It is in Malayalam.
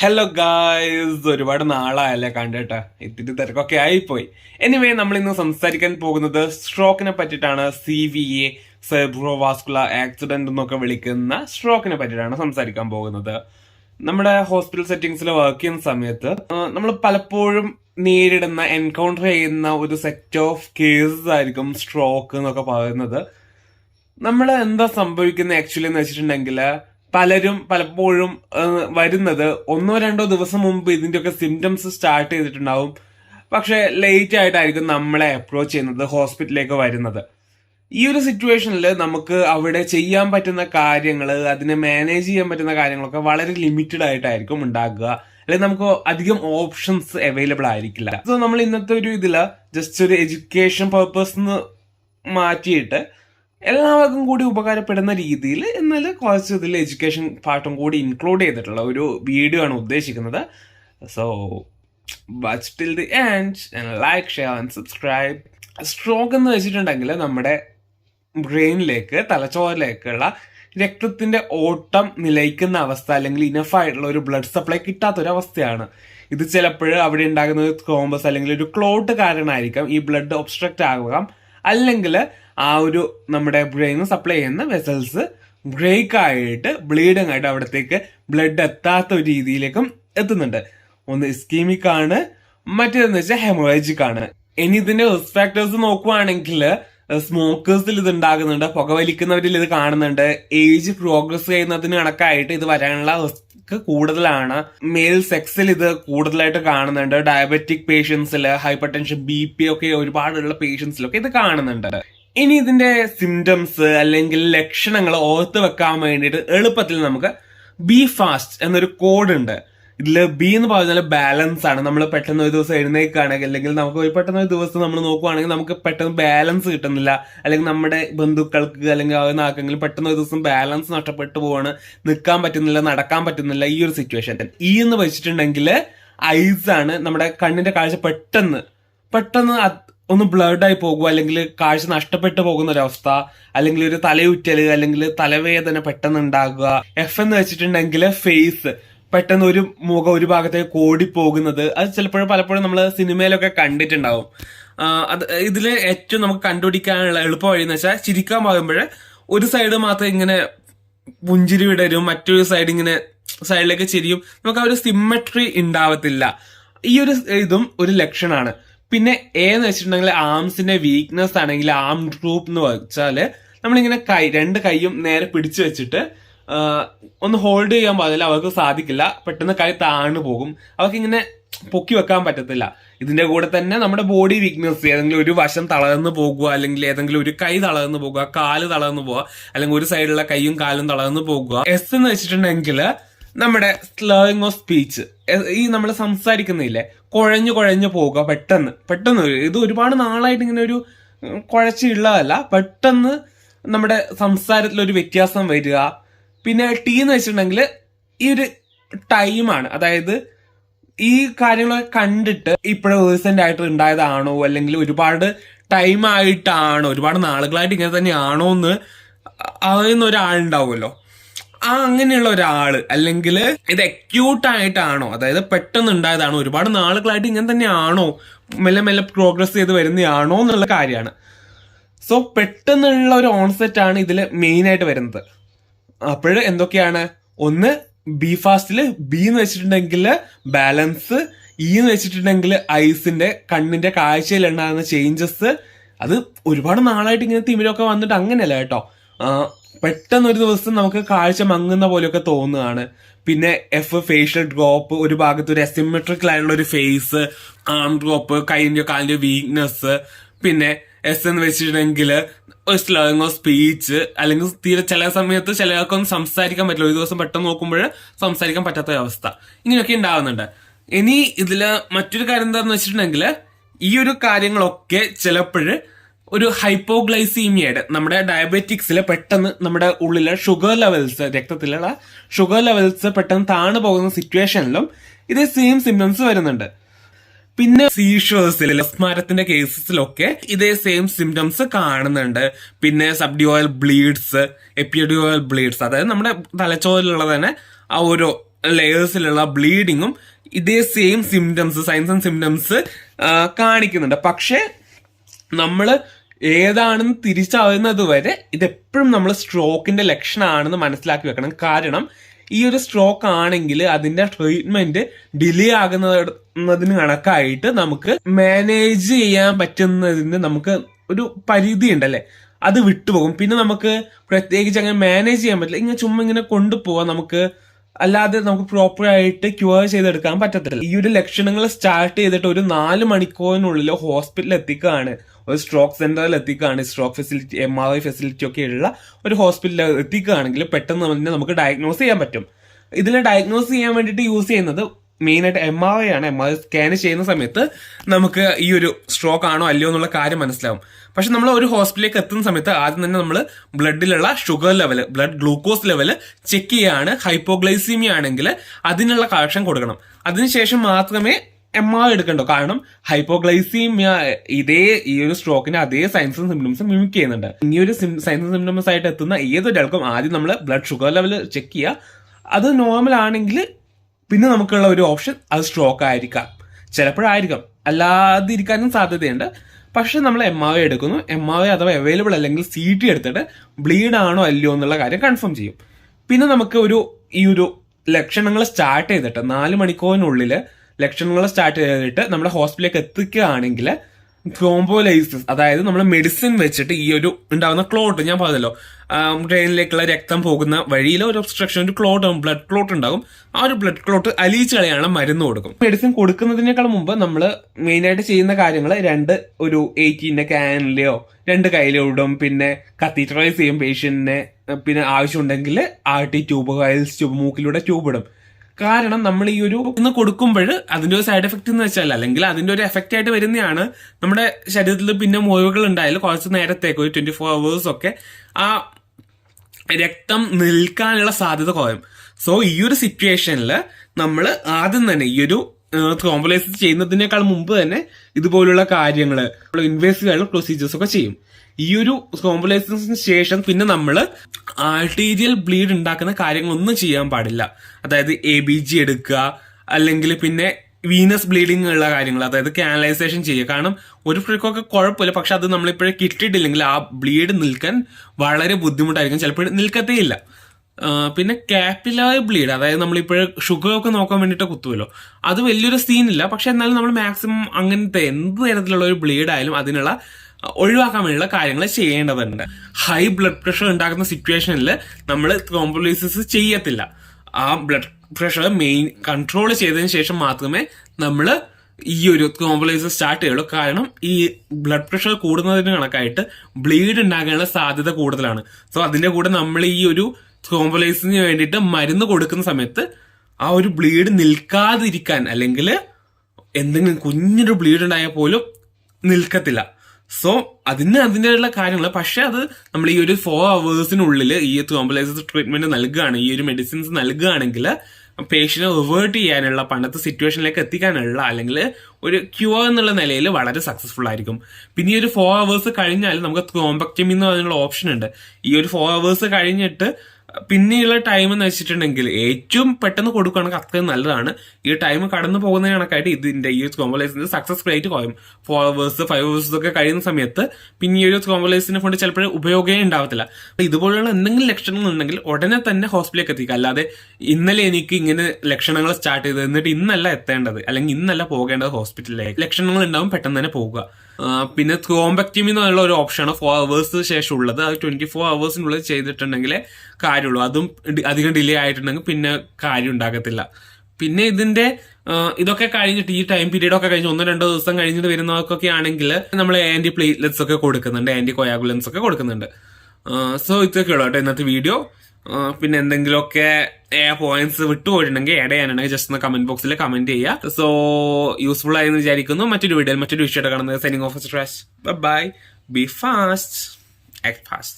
ഹലോ ഗായ്സ് ഒരുപാട് നാളായല്ലേ കണ്ടിട്ട്. ഇത്തിരി തിരക്കൊക്കെ ആയിപ്പോയി. എനിവേ നമ്മൾ ഇന്ന് സംസാരിക്കാൻ പോകുന്നത് സ്ട്രോക്കിനെ പറ്റിയിട്ടാണ്. C V A cerebrovascular accident എന്നൊക്കെ വിളിക്കുന്ന സ്ട്രോക്കിനെ പറ്റിയിട്ടാണ് സംസാരിക്കാൻ പോകുന്നത്. നമ്മുടെ ഹോസ്പിറ്റൽ സെറ്റിങ്സിൽ വർക്ക് ചെയ്യുന്ന സമയത്ത് നമ്മൾ പലപ്പോഴും നേരിടുന്ന എൻകൗണ്ടർ ചെയ്യുന്ന ഒരു സെറ്റ് ഓഫ് കേസസ് ആയിരിക്കും സ്ട്രോക്ക് എന്നൊക്കെ പറയുന്നത്. നമ്മൾ എന്താ സംഭവിക്കുന്നത് ആക്ച്വലി എന്ന് വെച്ചിട്ടുണ്ടെങ്കിൽ പലരും പലപ്പോഴും വരുന്നത് ഒന്നോ രണ്ടോ ദിവസം മുമ്പ് ഇതിന്റെയൊക്കെ സിംറ്റംസ് സ്റ്റാർട്ട് ചെയ്തിട്ടുണ്ടാവും. പക്ഷെ ലേറ്റ് ആയിട്ടായിരിക്കും നമ്മളെ അപ്രോച്ച് ചെയ്യുന്നത് ഹോസ്പിറ്റലിലേക്ക് വരുന്നത്. ഈ ഒരു സിറ്റുവേഷനിൽ നമുക്ക് അവിടെ ചെയ്യാൻ പറ്റുന്ന കാര്യങ്ങൾ അതിനെ മാനേജ് ചെയ്യാൻ പറ്റുന്ന കാര്യങ്ങളൊക്കെ വളരെ ലിമിറ്റഡ് ആയിട്ടായിരിക്കും ഉണ്ടാകുക. അല്ലെങ്കിൽ നമുക്ക് അധികം ഓപ്ഷൻസ് അവൈലബിൾ ആയിരിക്കില്ല. സോ നമ്മൾ ഇന്നത്തെ ഒരു ഇതിൽ ജസ്റ്റ് ഒരു എഡ്യൂക്കേഷൻ പർപ്പസ് മാറ്റിയിട്ട് എല്ലാവർക്കും കൂടി ഉപകാരപ്പെടുന്ന രീതിയിൽ എന്നാൽ കുറച്ച് ഇതിൽ എഡ്യൂക്കേഷൻ പാർട്ടും കൂടി ഇൻക്ലൂഡ് ചെയ്തിട്ടുള്ള ഒരു വീഡിയോ ആണ് ഉദ്ദേശിക്കുന്നത്. So watch till the end like share and subscribe stroke എന്ന് വെച്ചിട്ടുണ്ടെങ്കിൽ നമ്മുടെ ബ്രെയിനിലേക്ക് തലച്ചോറിലേക്കുള്ള രക്തത്തിന്റെ ഓട്ടം നിലയ്ക്കുന്ന അവസ്ഥ അല്ലെങ്കിൽ ഇനഫ് ആയിട്ടുള്ള ഒരു ബ്ലഡ് സപ്ലൈ കിട്ടാത്ത ഒരു അവസ്ഥയാണ് ഇത് ചിലപ്പോൾ അവിടെ ഉണ്ടാകുന്ന ഒരു കോമ്പസ് അല്ലെങ്കിൽ ഒരു ക്ലോട്ട് കാരണമായിരിക്കാം ഈ ബ്ലഡ് ഒബ്സ്ട്രക്റ്റ് ആകാം അല്ലെങ്കിൽ ആ ഒരു നമ്മുടെ ബ്രെയിനിൽ സപ്ലൈ ചെയ്യുന്ന വെസൽസ് ബ്രേക്ക് ആയിട്ട് ബ്ലീഡിങ് ആയിട്ട് അവിടത്തേക്ക് ബ്ലഡ് എത്താത്ത ഒരു രീതിയിലേക്കും എത്തുന്നുണ്ട്. ഒന്ന് ഇസ്കീമിക് ആണ് മറ്റേതെന്ന് വെച്ചാൽ ഹെമോളജിക് ആണ്. ഇനി ഇതിന്റെ റിസ്ക് ഫാക്ടേഴ്സ് നോക്കുവാണെങ്കിൽ സ്മോക്കേഴ്സിൽ ഇത് ഉണ്ടാകുന്നുണ്ട് പുകവലിക്കുന്നവരിൽ ഇത് കാണുന്നുണ്ട്. ഏജ് പ്രോഗ്രസ് ചെയ്യുന്നതിന് കണക്കായിട്ട് ഇത് വരാനുള്ള റിസ്ക് കൂടുതലാണ്. മെയിൽ സെക്സിൽ ഇത് കൂടുതലായിട്ട് കാണുന്നുണ്ട്. ഡയബറ്റിക് പേഷ്യൻസിൽ ഹൈപ്പർ ടെൻഷൻ ബി പി ഒക്കെ ഒരുപാടുള്ള പേഷ്യൻസിലൊക്കെ ഇത് കാണുന്നുണ്ട്. ഇനി ഇതിന്റെ സിംറ്റംസ് അല്ലെങ്കിൽ ലക്ഷണങ്ങൾ ഓർത്ത് വെക്കാൻ വേണ്ടിയിട്ട് എളുപ്പത്തിൽ നമുക്ക് ബി ഫാസ്റ്റ് എന്നൊരു കോഡ് ഉണ്ട്. ഇതിൽ ബി എന്ന് പറഞ്ഞാൽ ബാലൻസ് ആണ്. നമ്മൾ പെട്ടെന്ന് ഒരു ദിവസം എഴുന്നേക്കുകയാണെങ്കിൽ അല്ലെങ്കിൽ നമുക്ക് ഒരു പെട്ടെന്ന് ഒരു ദിവസം നമ്മൾ നോക്കുകയാണെങ്കിൽ നമുക്ക് പെട്ടെന്ന് ബാലൻസ് കിട്ടുന്നില്ല. അല്ലെങ്കിൽ നമ്മുടെ ബന്ധുക്കൾക്ക് അല്ലെങ്കിൽ ആകുന്ന ആർക്കെങ്കിലും പെട്ടെന്ന് ഒരു ദിവസം ബാലൻസ് നഷ്ടപ്പെട്ടു പോവാണ്. നിൽക്കാൻ പറ്റുന്നില്ല നടക്കാൻ പറ്റുന്നില്ല ഈ ഒരു സിറ്റുവേഷൻ ഈ എന്ന് വെച്ചിട്ടുണ്ടെങ്കിൽ ഐസ് ആണ് നമ്മുടെ കണ്ണിന്റെ കാഴ്ച പെട്ടെന്ന് പെട്ടെന്ന് ഒന്ന് ബ്ലഡ് ആയി പോകുക അല്ലെങ്കിൽ കാഴ്ച നഷ്ടപ്പെട്ടു പോകുന്ന ഒരവസ്ഥ അല്ലെങ്കിൽ ഒരു തലയുറ്റൽ അല്ലെങ്കിൽ തലവേദന പെട്ടെന്ന് ഉണ്ടാകുക. എഫ് എന്ന് വെച്ചിട്ടുണ്ടെങ്കിൽ ഫേസ് പെട്ടെന്ന് ഒരു മുഖം ഒരു ഭാഗത്തേക്ക് കോടിപ്പോകുന്നത് അത് ചിലപ്പോഴും പലപ്പോഴും നമ്മൾ സിനിമയിലൊക്കെ കണ്ടിട്ടുണ്ടാവും. അത് ഇതിൽ ഏറ്റവും നമുക്ക് കണ്ടുപിടിക്കാനുള്ള എളുപ്പ വഴി എന്ന് വെച്ചാൽ ചിരിക്കാൻ പോകുമ്പോൾ ഒരു സൈഡ് മാത്രം ഇങ്ങനെ പുഞ്ചിരി വിടരും മറ്റൊരു സൈഡ് ഇങ്ങനെ സൈഡിലേക്ക് ചിരിയും. നമുക്ക് ആ ഒരു സിമ്മട്രി ഉണ്ടാവത്തില്ല. ഈ ഒരു ഇതും ഒരു ലക്ഷണമാണ് പിന്നെ എ എന്ന് വെച്ചിട്ടുണ്ടെങ്കിൽ ആംസിന്റെ വീക്ക്നെസ് ആണെങ്കിൽ ആം ഗ്രൂപ്പ് എന്ന് വെച്ചാൽ നമ്മളിങ്ങനെ കൈ രണ്ട് കൈയും നേരെ പിടിച്ചു വെച്ചിട്ട് ഒന്ന് ഹോൾഡ് ചെയ്യാൻ പാടില്ല അവർക്ക് സാധിക്കില്ല. പെട്ടെന്ന് കൈ താഴ്ന്നു പോകും. അവർക്ക് ഇങ്ങനെ പൊക്കി വെക്കാൻ പറ്റത്തില്ല. ഇതിന്റെ കൂടെ തന്നെ നമ്മുടെ ബോഡി വീക്ക്നെസ് ഏതെങ്കിലും ഒരു വശം തളർന്നു പോകുക അല്ലെങ്കിൽ ഏതെങ്കിലും ഒരു കൈ തളർന്നു പോകുക കാൽ തളർന്നു പോകുക അല്ലെങ്കിൽ ഒരു സൈഡിലുള്ള കൈയും കാലും തളർന്നു പോകുക. എസ് എന്ന് വെച്ചിട്ടുണ്ടെങ്കിൽ നമ്മുടെ സ്ലോയിങ് ഓഫ് സ്പീച്ച് ഈ നമ്മൾ സംസാരിക്കുന്നില്ലേ? കുഴഞ്ഞു കുഴഞ്ഞു പോവുക പെട്ടെന്ന്. പെട്ടെന്ന് ഇത് ഒരുപാട് നാളായിട്ട് ഇങ്ങനെ ഒരു കുഴച്ചുള്ളതല്ല. പെട്ടെന്ന് നമ്മുടെ സംസാരത്തിൽ ഒരു വ്യത്യാസം വരിക. പിന്നെ ടീ എന്ന് വെച്ചിട്ടുണ്ടെങ്കിൽ ഈ ഒരു ടൈമാണ് അതായത് ഈ കാര്യങ്ങളൊക്കെ കണ്ടിട്ട് ഇപ്പോഴും റീസെന്റ് ആയിട്ട് ഉണ്ടായതാണോ? അല്ലെങ്കിൽ ഒരുപാട് ടൈം ആയിട്ടാണോ? ഒരുപാട് നാളുകളായിട്ട് ഇങ്ങനെ തന്നെയാണോ എന്ന് അറിയുന്ന ഒരാളുണ്ടാവുമല്ലോ. ആ അങ്ങനെയുള്ള ഒരാൾ. അല്ലെങ്കിൽ ഇത് അക്യൂട്ടായിട്ടാണോ അതായത് പെട്ടെന്ന് ഉണ്ടായതാണോ ഒരുപാട് നാളുകളായിട്ട് ഇങ്ങനെ തന്നെയാണോ? മെല്ലെ മെല്ലെ പ്രോഗ്രസ് ചെയ്ത് വരുന്നതാണോ എന്നുള്ള കാര്യമാണ്. സോ പെട്ടെന്നുള്ള ഒരു ഓൺസെറ്റ് ആണ് ഇതിൽ മെയിൻ ആയിട്ട് വരുന്നത്. അപ്പോൾ എന്തൊക്കെയാണ്? ഒന്ന് ബി ഫാസ്റ്റിൽ ബി എന്ന് വെച്ചിട്ടുണ്ടെങ്കിൽ ബാലൻസ് ഇ എന്ന് വെച്ചിട്ടുണ്ടെങ്കിൽ ഐസിന്റെ കണ്ണിന്റെ കാഴ്ചയിൽ ഉണ്ടാകുന്ന ചേഞ്ചസ് അത് ഒരുപാട് നാളായിട്ട് ഇങ്ങനെ തിമിരമൊക്കെ വന്നിട്ട് അങ്ങനെയല്ല കേട്ടോ. പെട്ടെന്ന് ഒരു ദിവസം നമുക്ക് കാഴ്ച മങ്ങുന്ന പോലെയൊക്കെ തോന്നുകയാണ്. പിന്നെ എഫ് ഫേഷ്യൽ ഡ്രോപ്പ് ഒരു ഭാഗത്ത് ഒരു അസിമെട്രിക്കൽ ആയിട്ടുള്ള ഒരു ഫേസ് ആം ഡ്രോപ്പ് കൈന്റെ കാലിന്റെ വീക്ക്നെസ് പിന്നെ എസ് എന്ന് വെച്ചിട്ടുണ്ടെങ്കിൽ ഒരു സ്ലോങ് ഓഫ് സ്പീച്ച് അല്ലെങ്കിൽ തീരെ ചില സമയത്ത് ചിലർക്കൊന്നും സംസാരിക്കാൻ പറ്റില്ല. ഒരു ദിവസം പെട്ടെന്ന് നോക്കുമ്പോൾ സംസാരിക്കാൻ പറ്റാത്ത അവസ്ഥ. ഇങ്ങനെയൊക്കെ ഉണ്ടാകുന്നുണ്ട് ഇനി ഇതിൽ മറ്റൊരു കാര്യം എന്താണെന്ന് വെച്ചിട്ടുണ്ടെങ്കിൽ ഈ ഒരു കാര്യങ്ങളൊക്കെ ചിലപ്പോൾ ഒരു ഹൈപ്പോഗ്ലൈസീമിയയുടെ നമ്മുടെ ഡയബറ്റിക്സിൽ പെട്ടെന്ന് നമ്മുടെ ഉള്ളിലെ ഷുഗർ ലെവൽസ് രക്തത്തിലുള്ള ഷുഗർ ലെവൽസ് പെട്ടെന്ന് താണു പോകുന്ന സിറ്റുവേഷനിലും ഇതേ സെയിം സിംറ്റംസ് വരുന്നുണ്ട്. പിന്നെ സീഷേഴ്സിൽ സ്മാരത്തിന്റെ കേസസിലൊക്കെ ഇതേ സെയിം സിംറ്റംസ് കാണുന്നുണ്ട്. പിന്നെ സബ്ഡിയോയൽ ബ്ലീഡ്സ് എപ്പിയഡിയോയൽ ബ്ലീഡ്സ് അതായത് നമ്മുടെ തലച്ചോറിലുള്ള തന്നെ ആ ഒരു ലെയേഴ്സിലുള്ള ബ്ലീഡിങ്ങും ഇതേ same symptoms signs and symptoms കാണിക്കുന്നുണ്ട്. പക്ഷേ നമ്മൾ ഏതാണെന്ന് തിരിച്ചറിയുന്നത് വരെ ഇതെപ്പോഴും നമ്മൾ സ്ട്രോക്കിന്റെ ലക്ഷണമാണെന്ന് മനസ്സിലാക്കി വെക്കണം. കാരണം ഈ ഒരു സ്ട്രോക്ക് ആണെങ്കിൽ അതിന്റെ ട്രീറ്റ്മെന്റ് ഡിലേ ആകുന്നതിന് കണക്കായിട്ട് നമുക്ക് മാനേജ് ചെയ്യാൻ പറ്റുന്നതിന് നമുക്ക് ഒരു പരിധി ഉണ്ടല്ലേ അത് വിട്ടുപോകും. പിന്നെ നമുക്ക് പ്രത്യേകിച്ച് അങ്ങനെ മാനേജ് ചെയ്യാൻ പറ്റില്ല. ഇങ്ങനെ ചുമ്മാ ഇങ്ങനെ കൊണ്ടുപോവാൻ നമുക്ക്. അല്ലാതെ നമുക്ക് പ്രോപ്പർ ആയിട്ട് ക്യൂർ ചെയ്തെടുക്കാൻ പറ്റത്തില്ല. ഈ ഒരു ലക്ഷണങ്ങൾ സ്റ്റാർട്ട് ചെയ്തിട്ട് ഒരു നാല് മണിക്കൂറിനുള്ളിൽ ഹോസ്പിറ്റലിൽ എത്തിക്കുകയാണ്. ഒരു സ്ട്രോക്ക് സെന്ററിൽ എത്തിക്കുകയാണ്. Stroke facility M R I facility ഒക്കെ ഉള്ള ഒരു ഹോസ്പിറ്റലിൽ എത്തിക്കുകയാണെങ്കിൽ പെട്ടെന്ന് തന്നെ നമുക്ക് ഡയഗ്നോസ് ചെയ്യാൻ പറ്റും. ഇതിനെ ഡയഗ്നോസ് ചെയ്യാൻ വേണ്ടിയിട്ട് യൂസ് ചെയ്യുന്നത് മെയിൻ ആയിട്ട് എം ആർ ഐ ആണ്. എം ആർ ഐ സ്കാൻ ചെയ്യുന്ന സമയത്ത് നമുക്ക് ഈ ഒരു സ്ട്രോക്ക് ആണോ അല്ലയോ എന്നുള്ള കാര്യം മനസ്സിലാവും. പക്ഷെ നമ്മൾ ഒരു ഹോസ്പിറ്റലിലേക്ക് എത്തുന്ന സമയത്ത് ആദ്യം തന്നെ നമ്മൾ ബ്ലഡിലുള്ള sugar level blood glucose level check ചെയ്യാണ്. ഹൈപ്പോഗ്ലൈസീമിയ ആണെങ്കിൽ അതിനുള്ള കറക്ഷൻ കൊടുക്കണം. അതിനുശേഷം മാത്രമേ എം ആർ എടുക്കണ്ടോ? കാരണം ഹൈപ്പോഗ്ലൈസീമിയ ഇതേ ഈ ഒരു സ്ട്രോക്കിന് അതേ സയൻസും സിംറ്റംസും മിമിക് ചെയ്യുന്നുണ്ട്. ഈ ഒരു സയൻസും സിംറ്റംസ് ആയിട്ട് എത്തുന്ന ഏതൊരാൾക്കും ആദ്യം നമ്മൾ ബ്ലഡ് ഷുഗർ ലെവൽ ചെക്ക് ചെയ്യുക അത് നോർമൽ ആണെങ്കിൽ പിന്നെ നമുക്കുള്ള ഒരു ഓപ്ഷൻ അത് സ്ട്രോക്ക് ആയിരിക്കാം. ചിലപ്പോഴായിരിക്കാം. അല്ലാതിരിക്കാനും സാധ്യതയുണ്ട്. പക്ഷെ നമ്മൾ എം ആർ എടുക്കുന്നു. എം ആർ അഥവാ അവൈലബിൾ അല്ലെങ്കിൽ സി ടി എടുത്തിട്ട് ബ്ലീഡ് ആണോ അല്ലയോ എന്നുള്ള കാര്യം കൺഫേം ചെയ്യും. പിന്നെ നമുക്ക് ഒരു ഈ ഒരു ലക്ഷണങ്ങൾ സ്റ്റാർട്ട് ചെയ്തിട്ട് നാല് മണിക്കൂറിനുള്ളിൽ ലക്ഷണങ്ങൾ സ്റ്റാർട്ട് ചെയ്തിട്ട് നമ്മുടെ ഹോസ്പിറ്റലിലേക്ക് എത്തിക്കുകയാണെങ്കിൽ ത്രോംബോലൈസിസ് അതായത് നമ്മൾ മെഡിസിൻ വെച്ചിട്ട് ഈ ഒരു ഉണ്ടാകുന്ന ക്ലോട്ട് ഞാൻ പറഞ്ഞല്ലോ ബ്രെയിനിലേക്കുള്ള രക്തം പോകുന്ന വഴിയിൽ ഒരു ഒബ്സ്ട്രക്ഷൻ ഒരു ക്ലോട്ട് ബ്ലഡ് ക്ലോട്ട് ഉണ്ടാകും. ആ ഒരു ബ്ലഡ് ക്ലോട്ട് അലിയിച്ച് കളയാണ് മരുന്ന് കൊടുക്കും. മെഡിസിൻ കൊടുക്കുന്നതിനേക്കാൾ മുമ്പ് നമ്മൾ മെയിനായിട്ട് ചെയ്യുന്ന കാര്യങ്ങൾ രണ്ട് ഒരു എയ്റ്റീന്റെ ക്യാനിലെയോ രണ്ട് കയ്യിലോ ഇടും. പിന്നെ കത്തീറ്ററൈസ് ചെയ്യും പേഷ്യന്റിനെ പിന്നെ ആവശ്യമുണ്ടെങ്കിൽ R T tube vials tube മൂക്കിലൂടെ ട്യൂബ് ഇടും. കാരണം നമ്മൾ ഈ ഒരു ഇന്ന് കൊടുക്കുമ്പോൾ അതിന്റെ ഒരു സൈഡ് എഫക്റ്റ് എന്ന് വെച്ചാൽ അല്ലെങ്കിൽ അതിന്റെ ഒരു എഫക്റ്റ് ആയിട്ട് വരുന്നതാണ് നമ്മുടെ ശരീരത്തിൽ പിന്നെ മുറിവുകൾ ഉണ്ടായാലും കുറച്ച് നേരത്തേക്ക് ഒരു ട്വന്റി ഫോർ അവേഴ്സ് ഒക്കെ ആ രക്തം നിൽക്കാനുള്ള സാധ്യത കുറയും. സോ ഈ ഒരു സിറ്റുവേഷനിൽ നമ്മൾ ആദ്യം തന്നെ ഈ ഒരു കോംപ്ലൈസ് ചെയ്യുന്നതിനേക്കാൾ മുമ്പ് തന്നെ ഇതുപോലുള്ള കാര്യങ്ങൾ ഇൻവേസ്റ്റീവ് ആയിട്ടുള്ള പ്രൊസീജിയേഴ്സ് ഒക്കെ ചെയ്യും. ഈ ഒരു കോംപ്ലൈസിന് ശേഷം പിന്നെ നമ്മൾ ആർട്ടീരിയൽ ബ്ലീഡ് ഉണ്ടാക്കുന്ന കാര്യങ്ങളൊന്നും ചെയ്യാൻ പാടില്ല. അതായത് എ ബി ജി എടുക്കുക അല്ലെങ്കിൽ പിന്നെ വീനസ് ബ്ലീഡിംഗ് ഉള്ള കാര്യങ്ങൾ അതായത് കാനലൈസേഷൻ ചെയ്യുക. കാരണം ഒരു ഫ്രിക്കൊക്കെ കുഴപ്പമില്ല പക്ഷെ അത് നമ്മളിപ്പോഴേ കിട്ടിയിട്ടില്ലെങ്കിൽ ആ ബ്ലീഡ് നിൽക്കാൻ വളരെ ബുദ്ധിമുട്ടായിരിക്കും. ചിലപ്പോൾ നിൽക്കത്തേ ഇല്ല പിന്നെ ക്യാപ്പിലായ ബ്ലീഡ് അതായത് നമ്മളിപ്പോഴേ ഷുഗർ ഒക്കെ നോക്കാൻ വേണ്ടിയിട്ട് കുത്തുമല്ലോ അത് വലിയൊരു സീനില്ല പക്ഷെ എന്നാലും നമ്മൾ മാക്സിമം അങ്ങനത്തെ എന്ത് തരത്തിലുള്ള ഒരു ബ്ലീഡ് ആയാലും അതിനുള്ള ഒഴിവാക്കാൻ വേണ്ടിയുള്ള കാര്യങ്ങൾ ചെയ്യേണ്ടതുണ്ട്. ഹൈ ബ്ലഡ് പ്രഷർ ഉണ്ടാക്കുന്ന സിറ്റുവേഷനിൽ നമ്മൾ ത്രോംബോലിസിസ് ചെയ്യത്തില്ല. ബ്ലഡ് പ്രഷർ മെയിൻ കൺട്രോൾ ചെയ്തതിന് ശേഷം മാത്രമേ നമ്മൾ ഈ ഒരു കോംപ്ലൈസ് സ്റ്റാർട്ട് ചെയ്യുള്ളൂ. കാരണം ഈ ബ്ലഡ് പ്രഷർ കൂടുന്നതിന് കണക്കായിട്ട് ബ്ലീഡ് ഉണ്ടാകാനുള്ള സാധ്യത കൂടുതലാണ്. സോ അതിന്റെ കൂടെ നമ്മൾ ഈ ഒരു കോംപ്ലൈസിന് വേണ്ടിയിട്ട് മരുന്ന് കൊടുക്കുന്ന സമയത്ത് ആ ഒരു ബ്ലീഡ് നിൽക്കാതിരിക്കാൻ അല്ലെങ്കിൽ എന്തെങ്കിലും കുഞ്ഞൊരു ബ്ലീഡ് ഉണ്ടായാൽ പോലും നിൽക്കത്തില്ല. സോ അതിന് അതിന്റെതായുള്ള കാര്യങ്ങൾ പക്ഷെ അത് നമ്മൾ ഈ ഒരു ഫോർ അവേഴ്സിനുള്ളിൽ ഈ ത്രോംബലൈസിസ് ട്രീറ്റ്മെന്റ് നൽകുകയാണ് ഈ ഒരു മെഡിസിൻസ് നൽകുകയാണെങ്കിൽ പേഷ്യനെ റിവേർട്ട് ചെയ്യാനുള്ള പണ്ടത്തെ സിറ്റുവേഷനിലേക്ക് എത്തിക്കാനുള്ള അല്ലെങ്കിൽ ഒരു ക്യൂർ എന്നുള്ള നിലയിൽ വളരെ സക്സസ്ഫുൾ ആയിരിക്കും. പിന്നെ ഈ ഒരു ഫോർ അവേഴ്സ് കഴിഞ്ഞാൽ നമുക്ക് ത്രോംബക്ടമി എന്ന് ഓപ്ഷൻ ഉണ്ട്. ഈ ഒരു ഫോർ അവേഴ്സ് കഴിഞ്ഞിട്ട് പിന്നെയുള്ള ടൈം എന്ന് വെച്ചിട്ടുണ്ടെങ്കിൽ ഏറ്റവും പെട്ടെന്ന് കൊടുക്കുകയാണെങ്കിൽ അത്രയും നല്ലതാണ്. ഈ ടൈം കടന്നു പോകുന്നതിന് കണക്കായിട്ട് ഇതിന്റെ ഈ കോമ്പലൈസിന്റെ സക്സസ് റേറ്റ് കുറയും ഫോർ അവേഴ്സ് ഫൈവ് അവേഴ്സ് ഒക്കെ കഴിയുന്ന സമയത്ത് പിന്നെ ഈ ഒരു കോമ്പലൈസിനെ കൊണ്ട് ചിലപ്പോൾ ഉപയോഗമേ ഉണ്ടാവത്തില്ല. അപ്പൊ ഇതുപോലുള്ള എന്തെങ്കിലും ലക്ഷണങ്ങൾ ഉണ്ടെങ്കിൽ ഉടനെ തന്നെ ഹോസ്പിറ്റലിലേക്ക് എത്തിക്കുക. അല്ലാതെ ഇന്നലെ എനിക്ക് ഇങ്ങനെ ലക്ഷണങ്ങൾ സ്റ്റാർട്ട് ചെയ്തത് എന്നിട്ട് ഇന്നല്ല എത്തേണ്ടത്. അല്ലെങ്കിൽ ഇന്നല്ല പോകേണ്ടത് ഹോസ്പിറ്റലിലേക്ക് ലക്ഷണങ്ങൾ ഉണ്ടാവും പെട്ടെന്ന് തന്നെ പോവുക പിന്നെ ത്രോംബക്ടമി എന്നുള്ള ഒരു ഓപ്ഷനാണ് ഫോർ അവേഴ്സ് ശേഷം ഉള്ളത്. അത് ട്വന്റി ഫോർ അവേഴ്സിനുള്ളിൽ ചെയ്തിട്ടുണ്ടെങ്കിലേ കാര്യമുള്ളൂ. അതും അധികം ഡിലേ ആയിട്ടുണ്ടെങ്കിൽ പിന്നെ കാര്യം ഉണ്ടാകത്തില്ല. പിന്നെ ഇതിന്റെ ഇതൊക്കെ കഴിഞ്ഞിട്ട് ഈ ടൈം പീരീഡ് ഒക്കെ കഴിഞ്ഞ് ഒന്നോ രണ്ടോ ദിവസം കഴിഞ്ഞിട്ട് വരുന്നവർക്കൊക്കെ ആണെങ്കിൽ നമ്മൾ ആന്റി പ്ലേറ്റ്ലെറ്റ്സ് ഒക്കെ കൊടുക്കുന്നുണ്ട് ആന്റി കൊയാഗുലൻസ് ഒക്കെ കൊടുക്കുന്നുണ്ട്. സോ ഇതൊക്കെ ഉള്ളൂ കേട്ടോ ഇന്നത്തെ വീഡിയോ പിന്നെ എന്തെങ്കിലുമൊക്കെ പോയിന്റ്സ് വിട്ടുപോയിട്ടുണ്ടെങ്കിൽ ആഡ് ചെയ്യാനുണ്ടെങ്കിൽ ജസ്റ്റ് ഒന്ന് കമന്റ് ബോക്സിൽ കമന്റ് ചെയ്യുക. സോ യൂസ്ഫുൾ ആയി എന്ന് വിചാരിക്കുന്നു. മറ്റൊരു വീഡിയോയിൽ മറ്റൊരു വിഷയമായിട്ട് കാണുന്നത് signs of stroke by B fast act fast